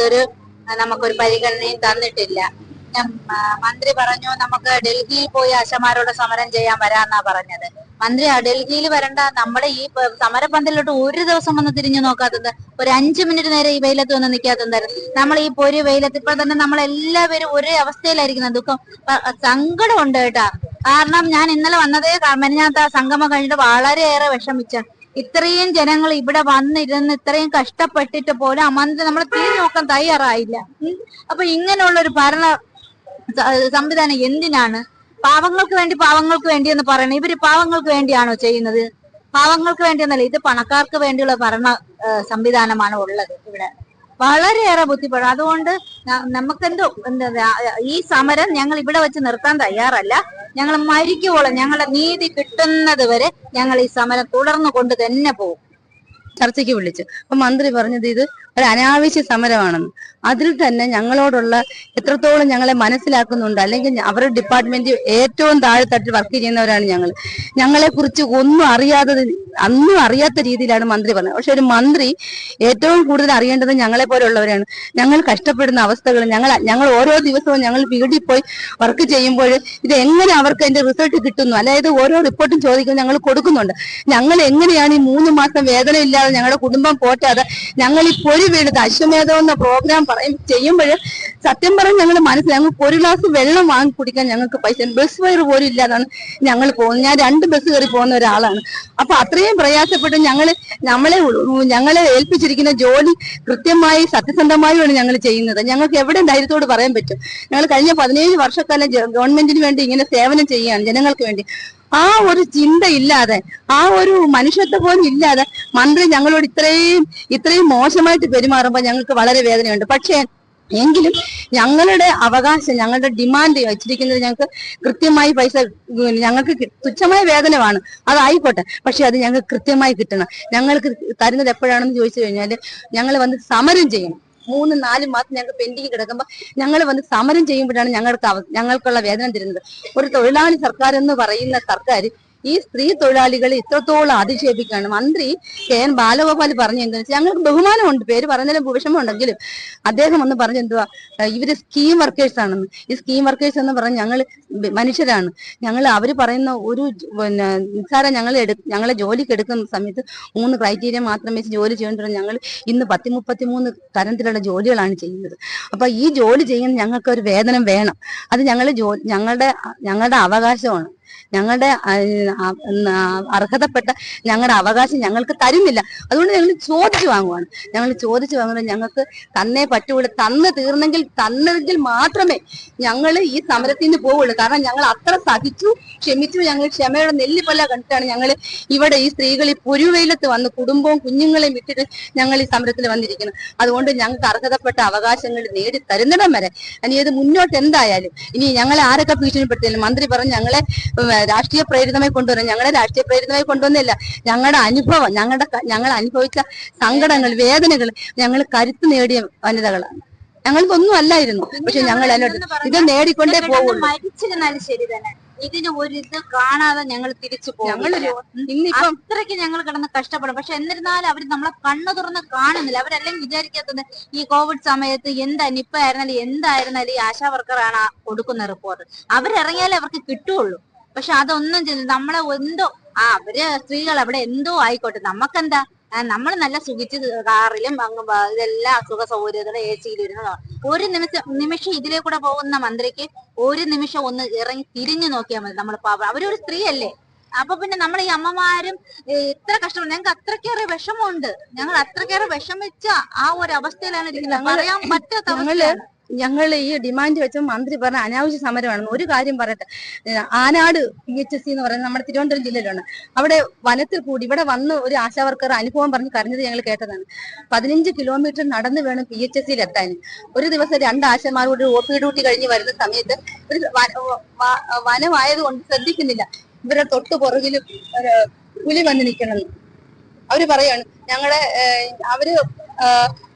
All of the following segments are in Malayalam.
യാതൊരു നമുക്കൊരു പരിഗണനയും തന്നിട്ടില്ല. മന്ത്രി പറഞ്ഞു നമുക്ക് ഡൽഹിയിൽ പോയി ആശമാരോട് സമരം ചെയ്യാൻ വരാന്നാ പറഞ്ഞത്. മന്ത്രി ആ ഡൽഹിയിൽ വരണ്ട. നമ്മുടെ ഈ സമര സമരപന്തലിലോട്ട് ഒരു ദിവസം വന്ന് തിരിഞ്ഞു നോക്കാത്തത് ഒരു അഞ്ചു മിനിറ്റ് നേരെ ഈ വെയിലത്ത് വന്ന് നിൽക്കാത്തത് നമ്മൾ ഈ പൊരി വെയിലത്ത് ഇപ്പൊ തന്നെ നമ്മളെല്ലാവരും ഒരേ അവസ്ഥയിലായിരിക്കുന്ന ദുഃഖം. സങ്കടമുണ്ട് കേട്ടാ. കാരണം ഞാൻ ഇന്നലെ വന്നതേ മെനഞ്ഞാത്ത സംഗമം കഴിഞ്ഞിട്ട് വളരെയേറെ വിഷമിച്ച ഇത്രയും ജനങ്ങൾ ഇവിടെ വന്നിരുന്ന് ഇത്രയും കഷ്ടപ്പെട്ടിട്ട് പോലും ആ മന്ത്രി നമ്മളെ തിരിഞ്ഞു നോക്കാൻ തയ്യാറായില്ല. അപ്പൊ ഇങ്ങനെയുള്ള ഒരു ഭരണ സംവിധാനം എന്തിനാണ്? പാവങ്ങൾക്ക് വേണ്ടി പാവങ്ങൾക്ക് വേണ്ടി എന്ന് പറയണം. ഇവർ പാവങ്ങൾക്ക് വേണ്ടിയാണോ ചെയ്യുന്നത്? പാവങ്ങൾക്ക് വേണ്ടി എന്നല്ല ഇത് പണക്കാർക്ക് വേണ്ടിയുള്ള ഭരണ സംവിധാനമാണ് ഉള്ളത് ഇവിടെ. വളരെയേറെ ബുദ്ധിപ്പെടും അതുകൊണ്ട് നമുക്കെന്തോ എന്താ ഈ സമരം ഞങ്ങൾ ഇവിടെ വെച്ച് നിർത്താൻ തയ്യാറല്ല. ഞങ്ങൾ മരിക്കുവോളം ഞങ്ങളുടെ നീതി കിട്ടുന്നത് വരെ ഞങ്ങൾ ഈ സമരം തുടർന്നു കൊണ്ട് തന്നെ പോകും. ചർച്ചയ്ക്ക് വിളിച്ചു. അപ്പൊ മന്ത്രി പറഞ്ഞത് ഇത് ഒരു അനാവശ്യ സമരമാണെന്ന്. അതിൽ തന്നെ ഞങ്ങളോടുള്ള എത്രത്തോളം ഞങ്ങളെ മനസ്സിലാക്കുന്നുണ്ട് അല്ലെങ്കിൽ അവരുടെ ഡിപ്പാർട്ട്മെന്റ് ഏറ്റവും താഴെത്തട്ടിൽ വർക്ക് ചെയ്യുന്നവരാണ് ഞങ്ങൾ ഞങ്ങളെ. കുറിച്ച് ഒന്നും അറിയാത്തത് അന്നും അറിയാത്ത രീതിയിലാണ് മന്ത്രി പറഞ്ഞത്. പക്ഷെ ഒരു മന്ത്രി ഏറ്റവും കൂടുതൽ അറിയേണ്ടത് ഞങ്ങളെ പോലെയുള്ളവരാണ് ഞങ്ങൾ കഷ്ടപ്പെടുന്ന അവസ്ഥകൾ ഞങ്ങൾ ഞങ്ങൾ ഓരോ ദിവസവും ഞങ്ങൾ വീടി പോയി വർക്ക് ചെയ്യുമ്പോൾ ഇത് എങ്ങനെ അവർക്ക് അതിന്റെ റിസൾട്ട് കിട്ടുന്നു? അതായത് ഓരോ റിപ്പോർട്ടും ചോദിക്കുമ്പോൾ ഞങ്ങൾ കൊടുക്കുന്നുണ്ട്. ഞങ്ങൾ എങ്ങനെയാണ് ഈ മൂന്ന് മാസം വേതനം ഇല്ലാതെ ഞങ്ങളുടെ കുടുംബം പോറ്റാതെ ഞങ്ങൾ ഈ പൊരി വീണത് അശ്വമേധം എന്ന പ്രോഗ്രാം പറയും ചെയ്യുമ്പോൾ സത്യം പറഞ്ഞ് ഞങ്ങൾ മനസ്സിൽ ഞങ്ങൾക്ക് ഒരു ഗ്ലാസ് വെള്ളം വാങ്ങി കുടിക്കാൻ ഞങ്ങൾക്ക് പൈസ ബസ് വയർ പോലും ഇല്ലാതാണ് ഞങ്ങൾ പോകുന്നത്. ഞാൻ രണ്ട് ബസ് കയറി പോകുന്ന ഒരാളാണ്. അപ്പൊ അത്രയും പ്രയാസപ്പെട്ട് ഞങ്ങൾ നമ്മളെ ഞങ്ങളെ ഏൽപ്പിച്ചിരിക്കുന്ന ജോലി കൃത്യമായി സത്യസന്ധമായുമാണ് ഞങ്ങൾ ചെയ്യുന്നത്. ഞങ്ങൾക്ക് എവിടെ ധൈര്യത്തോട് പറയാൻ പറ്റും. ഞങ്ങൾ കഴിഞ്ഞ പതിനേഴ് വർഷക്കാലം ഗവൺമെന്റിന് വേണ്ടി ഇങ്ങനെ സേവനം ചെയ്യുകയാണ് ജനങ്ങൾക്ക് വേണ്ടി. ആ ഒരു ചിന്ത ഇല്ലാതെ ആ ഒരു മനുഷ്യത്വ പോലും ഇല്ലാതെ മന്ത്രി ഞങ്ങളോട് ഇത്രയും ഇത്രയും മോശമായിട്ട് പെരുമാറുമ്പോൾ ഞങ്ങൾക്ക് വളരെ വേദനയുണ്ട്. പക്ഷേ എങ്കിലും ഞങ്ങളുടെ അവകാശം ഞങ്ങളുടെ ഡിമാൻഡ് വെച്ചിരിക്കുന്നത് ഞങ്ങൾക്ക് കൃത്യമായി പൈസ ഞങ്ങൾക്ക് തുച്ഛമായ വേതനമാണ്. അതായിക്കോട്ടെ. പക്ഷെ അത് ഞങ്ങൾക്ക് കൃത്യമായി കിട്ടണം. ഞങ്ങൾക്ക് തരുന്നത് എപ്പോഴാണെന്ന് ചോദിച്ചു കഴിഞ്ഞാൽ ഞങ്ങൾ വന്ന് സമരം ചെയ്യണം. മൂന്ന് നാല് മാസം ഞങ്ങൾക്ക് പെൻഡിങ് കിടക്കുമ്പോൾ ഞങ്ങൾ വന്ന് സമരം ചെയ്യുമ്പോഴാണ് ഞങ്ങൾക്ക് ഞങ്ങൾക്കുള്ള വേതനം തരുന്നത്. ഒരു തൊഴിലാളി സർക്കാർ എന്ന് പറയുന്ന സർക്കാർ ഈ സ്ത്രീ തൊഴിലാളികളെ ഇത്രത്തോളം അധിക്ഷേപിക്കുകയാണ്. മന്ത്രി കെ എൻ ബാലഗോപാൽ പറഞ്ഞു എന്താ വെച്ചാൽ ഞങ്ങൾക്ക് ബഹുമാനമുണ്ട്. പേര് പറഞ്ഞാലും വിഷമമുണ്ടെങ്കിലും അദ്ദേഹം ഒന്ന് പറഞ്ഞു എന്തുവാ ഇവർ സ്കീം വർക്കേഴ്സ് ആണെന്ന്. ഈ സ്കീം വർക്കേഴ്സ് എന്ന് പറഞ്ഞ് ഞങ്ങൾ മനുഷ്യരാണ്. ഞങ്ങൾ അവർ പറയുന്ന ഒരു പിന്നെ നിസ്സാരം ഞങ്ങൾ ഞങ്ങളെ ജോലിക്ക് എടുക്കുന്ന സമയത്ത് മൂന്ന് ക്രൈറ്റീരിയ മാത്രം വെച്ച് ജോലി ചെയ്യുന്നത് ഞങ്ങൾ ഇന്ന് പത്തി മുപ്പത്തി മൂന്ന് തരത്തിലുള്ള ജോലികളാണ് ചെയ്യുന്നത്. അപ്പൊ ഈ ജോലി ചെയ്യുന്ന ഞങ്ങൾക്ക് ഒരു വേതനം വേണം. അത് ഞങ്ങൾ ഞങ്ങളുടെ ഞങ്ങളുടെ അവകാശമാണ്. ഞങ്ങളുടെ അർഹതപ്പെട്ട ഞങ്ങളുടെ അവകാശം ഞങ്ങൾക്ക് തരുന്നില്ല. അതുകൊണ്ട് ഞങ്ങൾ ചോദിച്ചു വാങ്ങുവാണ്. ഞങ്ങൾ ചോദിച്ചു വാങ്ങുന്നത് ഞങ്ങൾക്ക് തന്നേ പറ്റുള്ളൂ. തന്ന് തീർന്നെങ്കിൽ തന്നെങ്കിൽ മാത്രമേ ഞങ്ങൾ ഈ സമരത്തിൽ നിന്ന് പോവുള്ളൂ. കാരണം ഞങ്ങൾ അത്ര സഹിച്ചു ക്ഷമിച്ചു. ഞങ്ങൾ ക്ഷമയുടെ നെല്ലിപ്പല്ല കണ്ടിട്ടാണ് ഞങ്ങൾ ഇവിടെ ഈ സ്ത്രീകൾ ഈ പൊരുവെയിലത്ത് വന്ന് കുടുംബവും കുഞ്ഞുങ്ങളെയും വിട്ടിട്ട് ഞങ്ങൾ ഈ സമരത്തിൽ വന്നിരിക്കുന്നത്. അതുകൊണ്ട് ഞങ്ങൾക്ക് അർഹതപ്പെട്ട അവകാശങ്ങൾ നേടി തരുന്നിടം വരെ. ഇനി ഇത് മുന്നോട്ട് എന്തായാലും ഇനി ഞങ്ങളെ ആരൊക്കെ ഭീഷണിപ്പെടുത്തിയാലും മന്ത്രി പറഞ്ഞു ഞങ്ങളെ രാഷ്ട്രീയ പ്രേരിതമായി കൊണ്ടുവരാൻ ഞങ്ങളെ രാഷ്ട്രീയ പ്രേരിതമായി കൊണ്ടുവന്നില്ല. ഞങ്ങളുടെ അനുഭവം ഞങ്ങളുടെ ഞങ്ങൾ അനുഭവിച്ച സങ്കടങ്ങൾ വേദനകൾ ഞങ്ങൾ കരുത്ത് നേടിയ വനിതകളാണ്. ഞങ്ങൾക്കൊന്നും അല്ലായിരുന്നു. പക്ഷെ ഞങ്ങൾ അതിനോട് ഇത് നേടിക്കൊണ്ടേ പോകുള്ളൂ മരിച്ചിരുന്നാലും ശരി തന്നെ. ഇതിന് ഒരു ഇത് കാണാതെ ഞങ്ങൾ തിരിച്ചു പോകും. ഇന്നിപ്പം അത്രയ്ക്ക് ഞങ്ങൾ കിടന്ന് കഷ്ടപ്പെടും. പക്ഷെ എന്നിരുന്നാലും അവർ നമ്മളെ കണ്ണു തുറന്ന് കാണുന്നില്ല. അവരെല്ലാം വിചാരിക്കാത്തത് ഈ കോവിഡ് സമയത്ത് എന്താ നിപ്പ ആയിരുന്നാലും എന്തായിരുന്നാലും ഈ ആശാ വർക്കറാണ് കൊടുക്കുന്ന റിപ്പോർട്ട് അവരിറങ്ങിയാലേ അവർക്ക് കിട്ടുള്ളൂ പക്ഷെ അതൊന്നും ചെയ്ത് നമ്മളെ എന്തോ ആ അവർ സ്ത്രീകൾ അവിടെ എന്തോ ആയിക്കോട്ടെ. നമുക്കെന്താ നമ്മൾ നല്ല സുഖിച്ച് കാറിലും അങ്ങ് ഇതെല്ലാം അസുഖ സൗകര്യത്തോടെ എ സിയിൽ ഇരുന്ന് ഒരു നിമിഷം നിമിഷം ഇതിലെ കൂടെ പോകുന്ന മന്ത്രിക്ക് ഒരു നിമിഷം ഒന്ന് ഇറങ്ങി തിരിഞ്ഞു നോക്കിയാൽ മതി നമ്മൾ അവരൊരു സ്ത്രീയല്ലേ. അപ്പൊ പിന്നെ നമ്മൾ ഈ അമ്മമാരും ഇത്ര കഷ്ടം ഞങ്ങൾക്ക് അത്രക്കേറെ വിഷമമുണ്ട്. ഞങ്ങൾ അത്രക്കേറെ വിഷമിച്ച ആ ഒരു അവസ്ഥയിലാണ് ഇരിക്കുന്നത്. പറയാൻ പറ്റാത്ത അവസ്ഥ ഞങ്ങൾ ഈ ഡിമാൻഡ് വെച്ച മന്ത്രി പറഞ്ഞ അനാവശ്യ സമരമാണെന്ന് ഒരു കാര്യം പറയട്ടെ. Anad P H S C എന്ന് പറയുന്നത് നമ്മുടെ തിരുവനന്തപുരം ജില്ലയിലാണ് അവിടെ വനത്തിൽ കൂടി ഇവിടെ വന്ന് ഒരു ആശാവർക്കർ അനുഭവം പറഞ്ഞ് കരഞ്ഞത് ഞങ്ങൾ കേട്ടതാണ്. പതിനഞ്ച് കിലോമീറ്റർ നടന്ന് വേണം പി എച്ച് എസ് സിയിൽ എത്താൻ ഒരു ദിവസം രണ്ട് ആശമാരോട് ഒ പി ഡ്യൂട്ടി കഴിഞ്ഞ് വരുന്ന സമയത്ത് ഒരു വനമായത് കൊണ്ട് ശ്രദ്ധിക്കുന്നില്ല. ഇവരുടെ തൊട്ട് പുറകിലും ഒരു പുലി വന്ന് നിൽക്കണം അവർ പറയാണ് ഞങ്ങളെ അവർ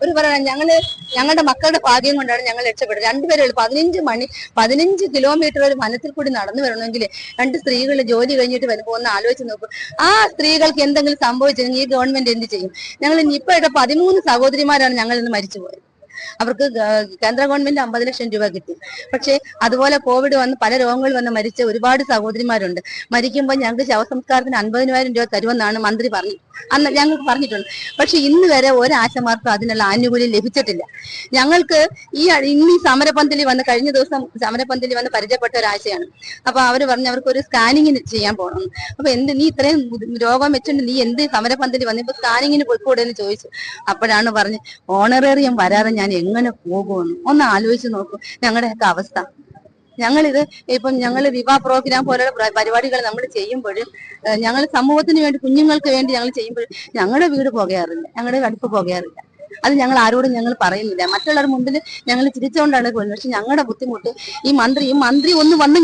ഒരു പറയണ ഞങ്ങൾ ഞങ്ങളുടെ മക്കളുടെ ഭാഗ്യം കൊണ്ടാണ് ഞങ്ങൾ രക്ഷപ്പെട്ടത് രണ്ടുപേരും പതിനഞ്ച് മണി പതിനഞ്ച് കിലോമീറ്റർ ഒരു വനത്തിൽ കൂടി നടന്നു വരണമെങ്കിൽ രണ്ട് സ്ത്രീകൾ ജോലി കഴിഞ്ഞിട്ട് വരുമ്പോൾ ഒന്ന് ആലോചിച്ച് നോക്കും. ആ സ്ത്രീകൾക്ക് എന്തെങ്കിലും സംഭവിച്ചെങ്കിൽ ഈ ഗവൺമെന്റ് എന്ത് ചെയ്യും? ഞങ്ങൾ ഇപ്പോഴത്തെ പതിമൂന്ന് സഹോദരിമാരാണ് ഞങ്ങൾ ഇന്ന് മരിച്ചു പോയത് അവർക്ക് കേന്ദ്ര ഗവൺമെന്റ് അമ്പത് ലക്ഷം രൂപ കിട്ടി. പക്ഷേ അതുപോലെ കോവിഡ് വന്ന് പല രോഗങ്ങൾ വന്ന് മരിച്ച ഒരുപാട് സഹോദരിമാരുണ്ട്. മരിക്കുമ്പോൾ ഞങ്ങൾക്ക് ശവസംസ്കാരത്തിന് അൻപതിനായിരം രൂപ തരുമെന്നാണ് മന്ത്രി പറഞ്ഞു അന്ന് ഞങ്ങൾക്ക് പറഞ്ഞിട്ടുണ്ട്. പക്ഷെ ഇന്ന് വരെ ഒരാശമാർക്കും അതിനുള്ള ആനുകൂല്യം ലഭിച്ചിട്ടില്ല. ഞങ്ങൾക്ക് ഈ ഇന്ന് ഈ സമരപന്തലി വന്ന് കഴിഞ്ഞ ദിവസം സമരപന്തലി വന്ന് പരിചയപ്പെട്ട ഒരാശയാണ് അപ്പൊ അവർ പറഞ്ഞു അവർക്ക് ഒരു സ്കാനിങ്ങിന് ചെയ്യാൻ പോകണം. അപ്പൊ എന്ത് നീ ഇത്രയും രോഗം വെച്ചിട്ട് നീ എന്ത് സമരപന്തലി വന്ന് ഇപ്പൊ സ്കാനിങ്ങിന് പോയിക്കൂടെ എന്ന് ചോദിച്ചു. അപ്പോഴാണ് പറഞ്ഞ് ഓണറേറിയം വരാതെ ഞാൻ എങ്ങനെ പോകുമെന്ന്? ഒന്ന് ആലോചിച്ച് നോക്കൂ. ഞങ്ങളുടെയൊക്കെ അവസ്ഥ. ഞങ്ങളിത് ഇപ്പം ഞങ്ങൾ വിവാഹ പ്രോഗ്രാം പോലുള്ള പരിപാടികൾ നമ്മൾ ചെയ്യുമ്പോഴും ഞങ്ങൾ സമൂഹത്തിന് വേണ്ടി കുഞ്ഞുങ്ങൾക്ക് വേണ്ടി ഞങ്ങൾ ചെയ്യുമ്പോഴും ഞങ്ങളുടെ വീട് പോകാറില്ല ഞങ്ങളുടെ അടുപ്പ് പുകയാറില്ല. അത് ഞങ്ങൾ ആരോടും ഞങ്ങൾ പറയുന്നില്ല. മറ്റുള്ളവർ മുമ്പിൽ ഞങ്ങൾ ചിരിച്ചുകൊണ്ടാണ് പോകുന്നത് പക്ഷെ ഞങ്ങളുടെ ബുദ്ധിമുട്ട് ഈ മന്ത്രി ഈ മന്ത്രി ഒന്ന് വന്ന്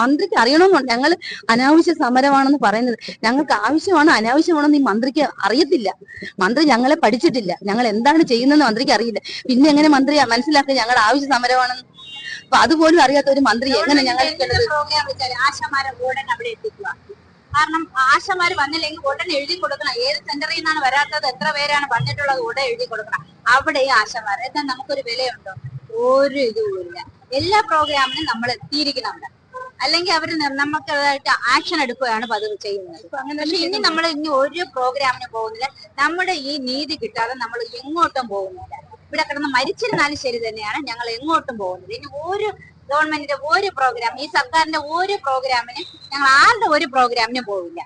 മന്ത്രിക്ക് അറിയണമെന്നുണ്ട്. ഞങ്ങൾ അനാവശ്യ സമരമാണെന്ന് പറയുന്നത്. ഞങ്ങൾക്ക് ആവശ്യമാണ് അനാവശ്യമാണെന്ന് ഈ മന്ത്രിക്ക് അറിയത്തില്ല. മന്ത്രി ഞങ്ങളെ പഠിച്ചിട്ടില്ല. ഞങ്ങൾ എന്താണ് ചെയ്യുന്നതെന്ന് മന്ത്രിക്ക് അറിയില്ല. പിന്നെ എങ്ങനെ മന്ത്രി മനസ്സിലാക്കുക ഞങ്ങൾ ആവശ്യ സമരമാണെന്ന്? അപ്പൊ അതുപോലും അറിയാത്ത ഒരു മന്ത്രി എങ്ങനെ ഞങ്ങൾ അവിടെ കാരണം ആശമാർ വന്നില്ലെങ്കിൽ ഉടനെ എഴുതി കൊടുക്കണം. ഏത് സെന്ററിൽ നിന്നാണ് വരാത്തത്? എത്ര പേരാണ് വന്നിട്ടുള്ളത്? ഉടനെ എഴുതി കൊടുക്കണം. അവിടെ ഈ ആശമാർ എന്നാൽ നമുക്കൊരു വിലയുണ്ടോ? ഒരു ഇതുമില്ല എല്ലാ പ്രോഗ്രാമിനും നമ്മൾ എത്തിയിരിക്കണം അവിടെ അല്ലെങ്കിൽ അവർ നമുക്കതായിട്ട് ആക്ഷൻ എടുക്കുകയാണ് പതിവ് ചെയ്യുന്നത്. പക്ഷെ ഇനി നമ്മൾ ഇനി ഒരു പ്രോഗ്രാമിന് പോകുന്നില്ല. നമ്മുടെ ഈ നീതി കിട്ടാതെ നമ്മൾ എങ്ങോട്ടും പോകുന്നില്ല. ഇവിടെ കിടന്ന് മരിച്ചിരുന്നാലും ശരി തന്നെയാണ് ഞങ്ങൾ എങ്ങോട്ടും പോകുന്നത്. ഇനി ഒരു ഗവൺമെന്റിന്റെ ഒരു പ്രോഗ്രാം ഈ സർക്കാരിന്റെ ഒരു പ്രോഗ്രാമിന് ഞങ്ങൾ ആരുടെ ഒരു പ്രോഗ്രാമിനും പോവില്ല.